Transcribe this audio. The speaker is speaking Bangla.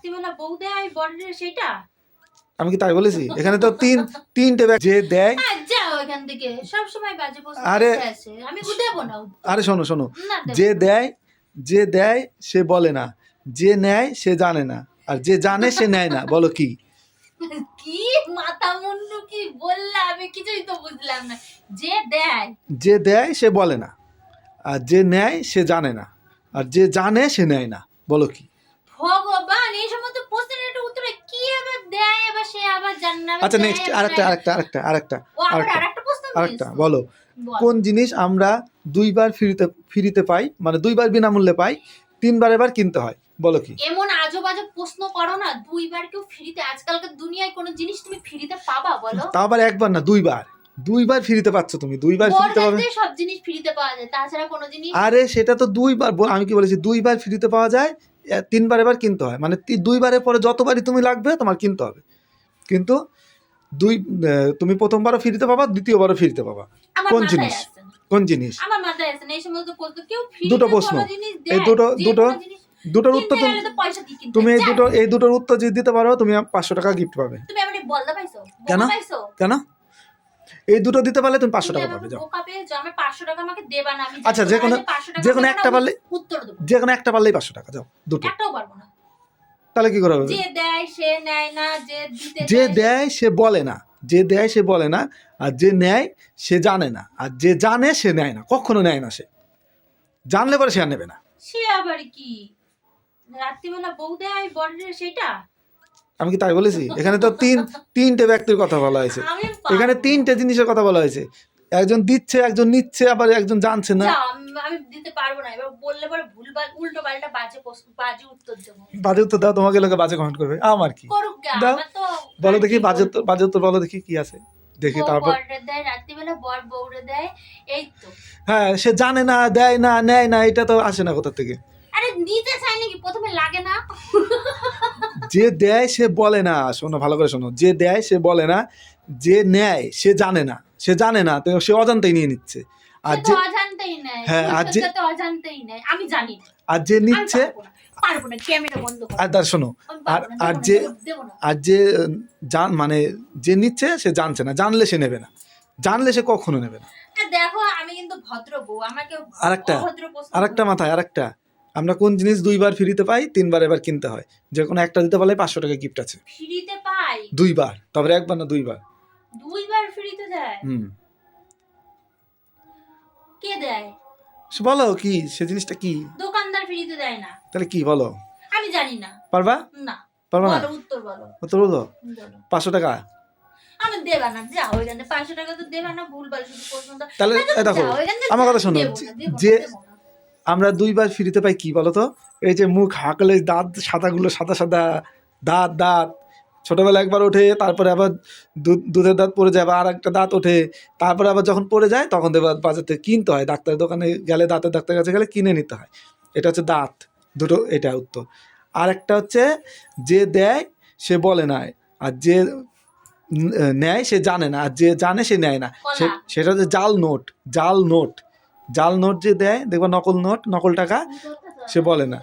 রাত্রিবেলা বউ দেয় বরের সেটা? আমি কি তাই বলেছি? এখানে তো তিন তিনটে ব্যাগ যে দেয় হ্যাঁ যাও এখান থেকে। সব সময় বাজে আরে- আমি দেবো না আরে শোনো শোনো। যে দেয় যে দেয় সে বলে না। যে নেয় সে জানে না। আর যে জানে সে নেয় না। বলো কি? কি মাথা মুন্ডু কি বললা? আমি কিছুই তো বুঝলাম না। যে দেয় যে দেয় সে বলে না। আর যে নেয় সে জানে না। আর যে জানে সে নেয় না। বলো কি? ভগবান এই সমস্ত প্রশ্নের একটা উত্তরে কি আবার দেয়? আবার সে আবার জানে না আবার আচ্ছা নেক্সট আরেকটা। আরেকটা আরেকটা আরেকটা আরেকটা আরেকটা প্রশ্ন আরেকটা বলো। কোন জিনিস আমরা দুইবার ফ্রিতে ফ্রিতে পাই মানে দুইবার বিনামূল্যে পাই তিনবার এবার কিনতে হয়? বলো কি। এমন আজব আজব প্রশ্ন করো না দুইবার কেউ ফ্রিতে আজকালকার দুনিয়ায় কোনো জিনিস তুমি ফ্রিতে পাবা বলো। তাও আবার একবার না দুইবার। দুইবার ফ্রিতে পাচ্ছ তুমি দুইবার ফ্রিতে পাবে। সব জিনিস ফ্রিতে পাওয়া যায় তাছাড়া কোনো জিনিস আরে সেটা তো দুইবার আমি কি বলেছি দুইবার ফ্রিতে পাওয়া যায় তিনবার এবার কিনতে হয়। মানে দুইবারের পরে যতবারই তুমি লাগবে তোমার কিনতে হবে। কিন্তু দুই তুমি প্রথমবারও ফ্রিতে পাবা দ্বিতীয়বারও ফ্রিতে পাবা। কোন জিনিস? কোন জিনিস? দুটো প্রশ্ন। এই দুটো- দুটো দুটোর উত্তর তুমি এই দুটো এই দুটোর উত্তর যদি দিতে পারো তুমি পাঁচশো টাকা গিফট পাবে। কেন? কেন? এই দুটো দিতে পারলে তুমি পাঁচশো টাকা পাবে যাও। বোকা পেয়েছ আমি 500 টাকা আমাকে দেবা না আমি আচ্ছা, যে কোনো- আমি 500 টাকা যে কোনো একটা পারলে- যে কোনো একটা পারলেই পাঁচশো টাকা যাও দুটো। তাহলে কি করে হবে? যে দেয় সে দেয় বলে না যে দেয় সে বলে না আর যে নেয় সে জানে না আর যে জানে সে নেয় না কখনো নেয় না সে। জানলে পরে সে আর নেবে না। সে আবার কি? রাত্রিবেলা বউ দেয় বরের সেটা? আমি কি তাই বলেছি? এখানে তো তিন তিনটে ব্যক্তির কথা বলা হয়েছে। এখানে তিনটে জিনিসের কথা বলা হয়েছে। একজন দিচ্ছে একজন নিচ্ছে আবার একজন জানছে না। আমি- দিতে পারব না। এবার বললে পরে ভুলভাল উল্টো পাল্টা বাজে বাজে উত্তর দেবো। বাজে উত্তর দাও তোমাকে লোকে বাজে কমেন্ট করবে। আমার কি? দাও। বলো দেখি বাজে? উত্তর বাজে উত্তর বলো দেখি কি আছে। দেখি তারপর। দেয় এই তো। হ্যাঁ সে জানে না দেয় না নেয় না এটা তো আসে না কোথা থেকে। আরে নিতে চাই নাকি? প্রথমে লাগে না। যে দেয় সে বলে না। শোনো ভালো করে শোনো। যে দেয় সে বলে না যে নেয় সে জানে না। সে জানে না তো সে অজান্তেই নিয়ে নিচ্ছে। আর যে অজান্তেই নেয়। হ্যাঁ, আর যে- অজান্তেই নেয়। আমি জানি আর যে নিচ্ছে আর তার শোনো আর আর যে আর যে জান মানে যে নিচ্ছে সে জানছে না। জানলে সে নেবে না। জানলে সে কখনো নেবে না। দেখো আমি কিন্তু ভদ্র বউ। আমাকে আরেকটা, আরেকটা মাথায় আরেকটা। আমরা কোন জিনিস দুইবার ফ্রিতে পাই তিনবার এবার কিনতে হয়। যে কোনো একটা দিতে পারলে পাঁচশো টাকা গিফট আছে। ফ্রিতে পাই? দুইবার তারপরে একবার না দুইবার? দুইবার ফ্রিতে দেয়? হুম। কে দেয়? বলো কি সে জিনিসটা কি? দোকানদার ফ্রিতে দেয় না। তাহলে কি বলো? আমি জানি না। পারবা? না। পারবা না? উত্তর বলো। তো বলো। পাঁচশো টাকা? আমি দেবা না যাও ওইখানে পাঁচশো টাকা তো দেবা না ভুলভাল শুধু প্রশ্ন দাও। তাহলে দেখো ওইখান থেকে আমার কথা শোনো, যে-। আমরা দুইবার ফ্রিতে পাই কি বলো তো এই যে মুখ হাঁকলে দাঁত সাদাগুলো সাদা সাদা দাঁত দাঁত। ছোটবেলা একবার ওঠে তারপরে আবার দুধ দুধের দাঁত পড়ে যায় আবার আর একটা দাঁত ওঠে। তারপরে আবার যখন পড়ে যায় তখন বাজার থেকে কিনতে হয়। ডাক্তারের দোকানে গেলে দাঁতের ডাক্তারের কাছে গেলে কিনে নিতে হয়। এটা হচ্ছে দাঁত। দুটো এটা উত্তর। আর একটা হচ্ছে যে দেয় সে বলে না। আর যে নেয় সে জানে না। আর যে জানে সে নেয় না। সেটা হচ্ছে জাল নোট। জাল নোট। জাল নোট যে দেয় দেখবা নকল নোট নকল টাকা সে বলে না।